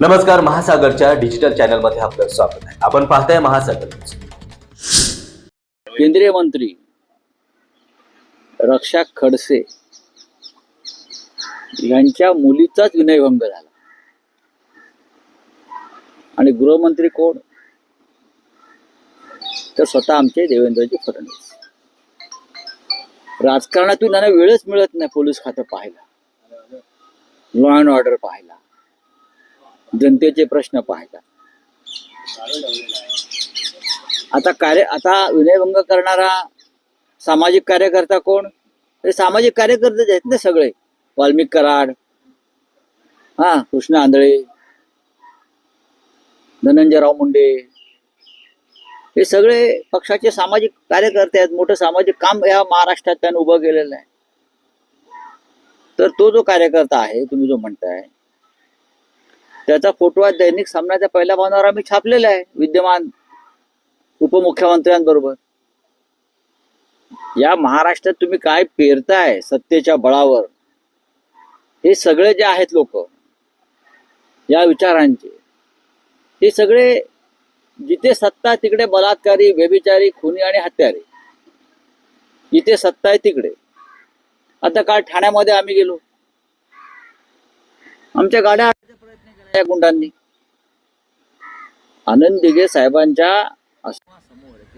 नमस्कार महासागरच्या डिजिटल चॅनलमध्ये आपलं स्वागत आहे. आपण पाहताय महासागर केंद्रीय मंत्री रक्षा खडसे यांच्या मुलीचाच विनयभंग झाला. आणि गृहमंत्री कोण? तर स्वतः आमचे देवेंद्रजी फडणवीस. राजकारणातून त्यांना वेळच मिळत नाही पोलीस खातं पाहायला. लॉ अँड ऑर्डर पाहायला. जनतेचे प्रश्न पाहायला आता कार्य आता विनयभंग करणारा सामाजिक कार्यकर्ता कोण? सामाजिक कार्यकर्ते आहेत ना सगळे. वाल्मिक कराड हा कृष्ण आंधळे धनंजयराव मुंडे. हे सगळे पक्षाचे सामाजिक कार्यकर्ते आहेत. मोठं सामाजिक काम या महाराष्ट्रात त्यानं उभं केलेलं आहे. तर तो जो कार्यकर्ता आहे तुम्ही जो म्हणताय त्याचा फोटो आज दैनिक सामनाच्या पहिल्या पानावर आम्ही छापलेला आहे विद्यमान उपमुख्यमंत्र्यांबरोबर. या महाराष्ट्रात तुम्ही काय पेरताय सत्तेच्या बळावर? हे सगळे जे आहेत लोक या विचारांचे हे सगळे जिथे सत्ता तिकडे बलात्कारी व्यभिचारी खुनी आणि हत्यारे. जिथे सत्ता आहे तिकडे. आता काल ठाण्यामध्ये आम्ही गेलो. आमच्या गाड्या या गुंडांनी. आनंद दिघे साहेबांच्या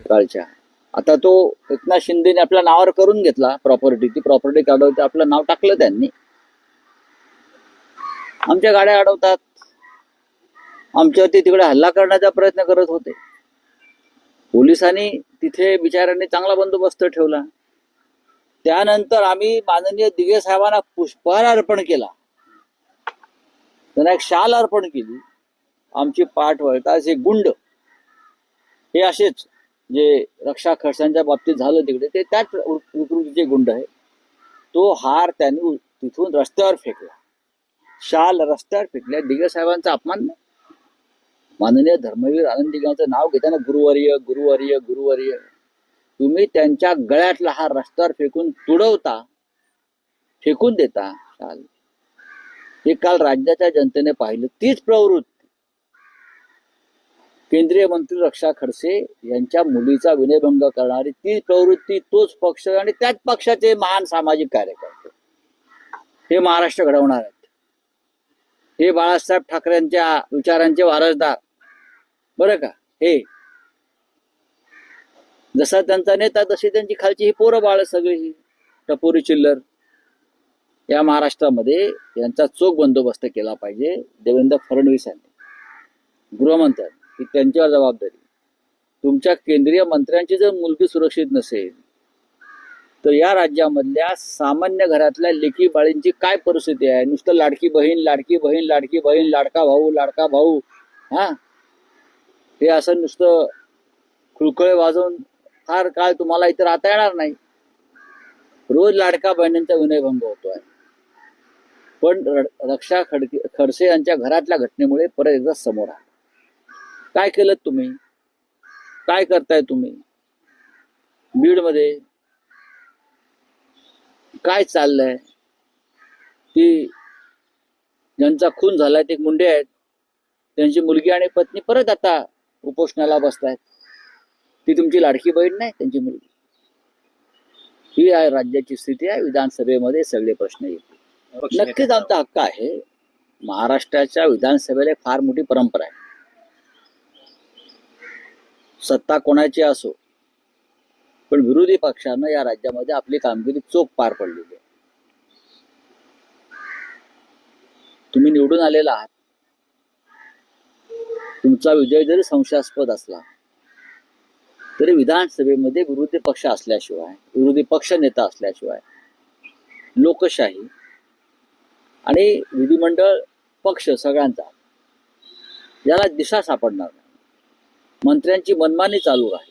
काळच्या. आता तो एकनाथ शिंदेने आपल्या नावावर करून घेतला प्रॉपर्टी ती प्रॉपर्टी काढवते आपलं नाव टाकलं त्यांनी. आमच्या गाड्या अडवतात. आमच्यावरती तिकडे हल्ला करण्याचा प्रयत्न करत होते. पोलिसांनी तिथे बिचाऱ्यांनी चांगला बंदोबस्त ठेवला. त्यानंतर आम्ही माननीय दिघे साहेबांना पुष्पहार अर्पण केला. त्यांना एक शाल अर्पण केली. आमची पाठ वळता हे गुंड हे असेच जे रक्षा खडसांच्या बाबतीत झालं तिकडे ते त्याच विकृतीचे गुंड आहे. तो हार त्यांनी तिथून रस्त्यावर फेकला. शाल रस्त्यावर फेकल्या. दिगे साहेबांचा अपमान नाही. माननीय धर्मवीर आनंद नाव घेताना गुरुवर्य गुरुवर्य गुरुवर्य. तुम्ही त्यांच्या गळ्यातला हा रस्त्यावर फेकून तुडवता फेकून देता शाल. हे काल राज्याच्या जनतेने पाहिलं. तीच प्रवृत्ती केंद्रीय मंत्री रक्षा खडसे यांच्या मुलीचा विनयभंग करणारी ती प्रवृत्ती तोच पक्ष आणि त्याच पक्षाचे महान सामाजिक कार्यकर्ते. हे महाराष्ट्र घडवणार आहेत. हे बाळासाहेब ठाकरेंच्या विचारांचे वारसदार. बरं का? हे. जसा त्यांचा नेता तशी त्यांची खालची ही पोरं बाळ सगळी ही. टपोरी चिल्लर. या महाराष्ट्रामध्ये यांचा चोख बंदोबस्त केला पाहिजे देवेंद्र फडणवीस यांनी. गृहमंत्र्यांनी ही त्यांच्यावर जबाबदारी. तुमच्या केंद्रीय मंत्र्यांची जर मुलगी सुरक्षित नसेल तर या राज्यामधल्या सामान्य घरातल्या लेखी बाळींची काय परिस्थिती आहे? नुसतं लाडकी बहीण लाडकी बहीण लाडकी बहीण लाडका भाऊ लाडका भाऊ हा? हे असं नुसतं खुळखळे वाजवून फार काळ तुम्हाला इथं राहता येणार नाही. रोज लाडका बहिणींचा विनयभंग होतोय. पण र- रक्षा खडके खडसे यांच्या घरातल्या घटनेमुळे परत एकदा समोर आला. काय केलं तुम्ही? काय करताय तुम्ही? बीडमध्ये काय चाललंय? ती ज्यांचा खून झालाय ते मुंडे आहेत. त्यांची मुलगी आणि पत्नी परत आता उपोषणाला बसतायत. ती तुमची लाडकी बहीण नाही त्यांची मुलगी. ही आहे राज्याची स्थिती आहे. विधानसभेमध्ये सगळे प्रश्न येत नक्कीच आमचा हक्क आहे. महाराष्ट्राच्या विधानसभेला फार मोठी परंपरा आहे. सत्ता कोणाची असो पण विरोधी पक्षानं या राज्यामध्ये आपली कामगिरी चोख पार पडलेली आहे. तुम्ही निवडून आलेला आहात. तुमचा विजय जरी संशयास्पद असला तरी विधानसभेमध्ये विरोधी पक्ष असल्याशिवाय विरोधी पक्ष नेता असल्याशिवाय लोकशाही आणि विधिमंडळ पक्ष सगळ्यांचा याला दिशा सापडणार नाही. मंत्र्यांची मनमानी चालू राहील.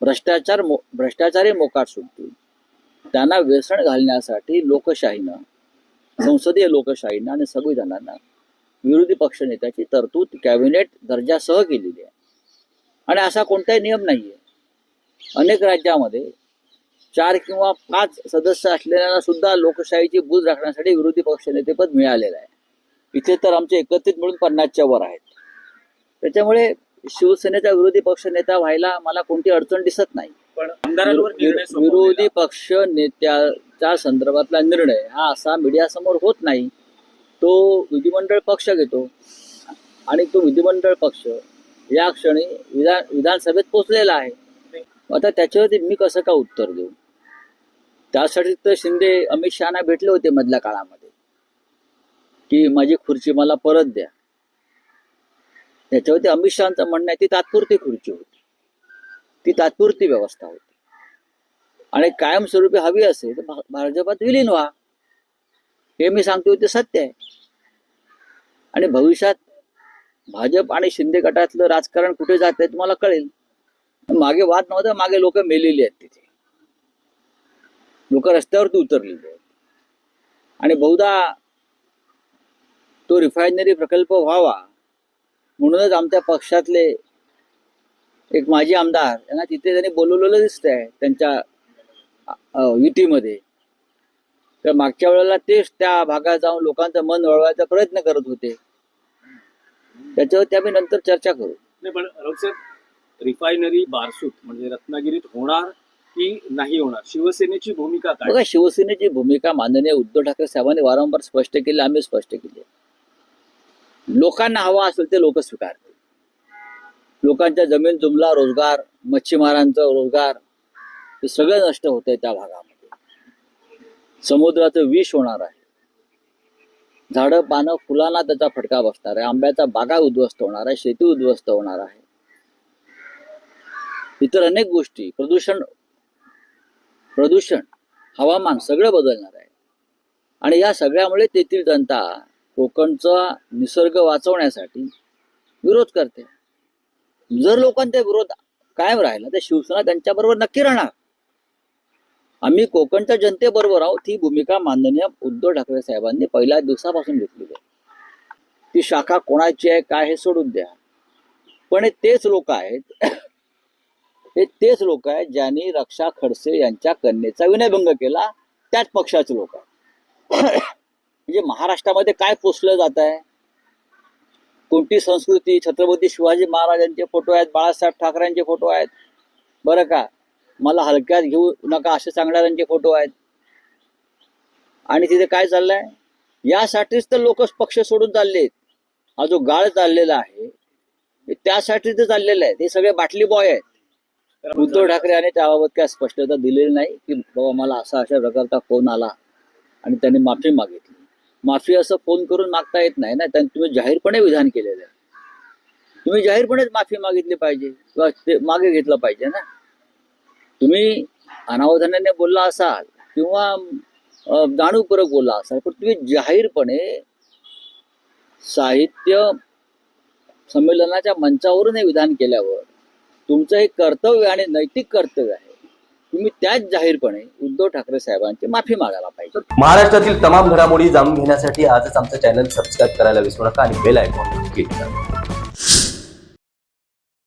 भ्रष्टाचार मो भ्रष्टाचारी मोकाट सुटतील. त्यांना व्यसन घालण्यासाठी लोकशाहीनं संसदीय लोकशाहीनं आणि संविधानानं विरोधी पक्षनेत्याची तरतूद कॅबिनेट दर्जासह केलेली आहे. आणि असा कोणताही नियम नाही आहे अनेक राज्यामध्ये चार किंवा पाच सदस्य असलेल्यांना सुद्धा लोकशाहीची बूज राखण्यासाठी विरोधी पक्षनेतेपद मिळालेलं आहे. इथे तर आमचे एकत्रित मिळून पन्नासच्या वर आहेत. त्याच्यामुळे शिवसेनेचा विरोधी पक्ष नेता व्हायला मला कोणती अडचण दिसत नाही. पण. विरोधी पक्ष नेत्याच्या संदर्भातला निर्णय हा असा मीडियासमोर होत नाही. तो विधिमंडळ पक्ष घेतो आणि तो विधिमंडळ पक्ष या क्षणी विधान विधानसभेत पोचलेला आहे. आता त्याच्यावरती मी कसं का उत्तर देऊ? त्यासाठी तर शिंदे अमित शहाना भेटले होते मधल्या काळामध्ये. की माझी खुर्ची मला परत द्या. त्याच्यावरती अमित शहाचं म्हणणं आहे ती तात्पुरती खुर्ची होती. ती तात्पुरती व्यवस्था होती. आणि कायमस्वरूपी हवी असेल तर भाजपात विलीन व्हा. हे मी सांगतो ते सत्य आहे. आणि भविष्यात भाजप आणि शिंदे गटातलं राजकारण कुठे जात आहे तुम्हाला कळेल. मागे वाद नव्हता मागे लोक मेलेली आहेत तिथे. लोक रस्त्यावरती उतरलेली आहेत. आणि बहुधा तो रिफायनरी प्रकल्प व्हावा म्हणूनच आमच्या पक्षातले एक माजी आमदार यांना तिथे त्यांनी बोलवलेलं दिसतंय त्यांच्या युतीमध्ये. तर मागच्या वेळेला तेच त्या भागात जाऊन लोकांचं मन वळवायचा प्रयत्न करत होते. त्याच्यावर आम्ही नंतर चर्चा करू. नाही पण राऊत रिफायनरी बारसूत म्हणजे रत्नागिरीत होणार की नाही होणार. शिवसेनेची भूमिका काय? बघा शिवसेनेची भूमिका माननीय उद्धव ठाकरे साहेबांनी वारंवार स्पष्ट केली आम्ही स्पष्ट केली लोकांना हवा असेल ते लोक स्वीकारतील. लोकांच्या जमीन जुमला रोजगार मच्छीमारांचा रोजगार हे सगळं नष्ट होतंय त्या भागामध्ये. समुद्राचं विष होणार आहे. झाडं पानं फुलांना त्याचा फटका बसणार आहे. आंब्याचा बागा उद्ध्वस्त होणार आहे. शेती उद्ध्वस्त होणार आहे. इतर अनेक गोष्टी प्रदूषण प्रदूषण हवामान सगळं बदलणार आहे. आणि या सगळ्यामुळे तेथील जनता कोकणचा निसर्ग वाचवण्यासाठी विरोध करते. जर लोकांचा विरोध कायम राहिला तर शिवसेना त्यांच्याबरोबर नक्की राहणार. आम्ही कोकणच्या जनतेबरोबर आहोत ही भूमिका माननीय उद्धव ठाकरे साहेबांनी पहिल्या दिवसापासून घेतलेली आहे. ती शाखा कोणाची आहे काय हे सोडून द्या. पण हे तेच लोक आहेत हे तेच लोक आहेत ज्यांनी रक्षा खडसे यांच्या कन्येचा विनयभंग केला. त्याच पक्षाचे लोक आहेत. म्हणजे महाराष्ट्रामध्ये काय पोचलं जात आहे? कोणती संस्कृती? छत्रपती शिवाजी महाराजांचे फोटो आहेत बाळासाहेब ठाकरेंचे फोटो आहेत. बरं का? मला हलक्यात घेऊ नका असे सांगणाऱ्यांचे फोटो आहेत. आणि तिथे काय चाललंय? यासाठीच तर लोक पक्ष सोडून चाललेत. हा जो गाळ चाललेला आहे त्यासाठी तर चाललेलं आहे. ते सगळे बाटली बॉय आहेत. उद्धव ठाकरे यांनी त्याबाबत काय स्पष्टता दिलेली नाही की बाबा मला असा अशा प्रकारचा फोन आला आणि त्यांनी माफी मागितली. माफी असं फोन करून मागता येत नाही ना. त्यांनी तुम्ही जाहीरपणे विधान केलेलं आहे. तुम्ही जाहीरपणेच माफी मागितली पाहिजे किंवा ते मागे घेतलं पाहिजे ना. तुम्ही अनावधानाने बोलला असाल किंवा अं, जाणीवपूर्वक बोलला असाल पण तुम्ही जाहीरपणे साहित्य संमेलनाच्या मंचावरून हे विधान केल्यावर तुमचं हे कर्तव्य आणि नैतिक कर्तव्य आहे. तुम्ही त्याच जाहीरपणे उद्धव ठाकरे साहेबांची माफी मागायला पाहिजे. महाराष्ट्रातील तमाम घडामोडी जाणून घेण्यासाठी आजच आमचं चॅनल सबस्क्राईब करायला विसरू नका आणि बेल आयकॉन क्लिक करा.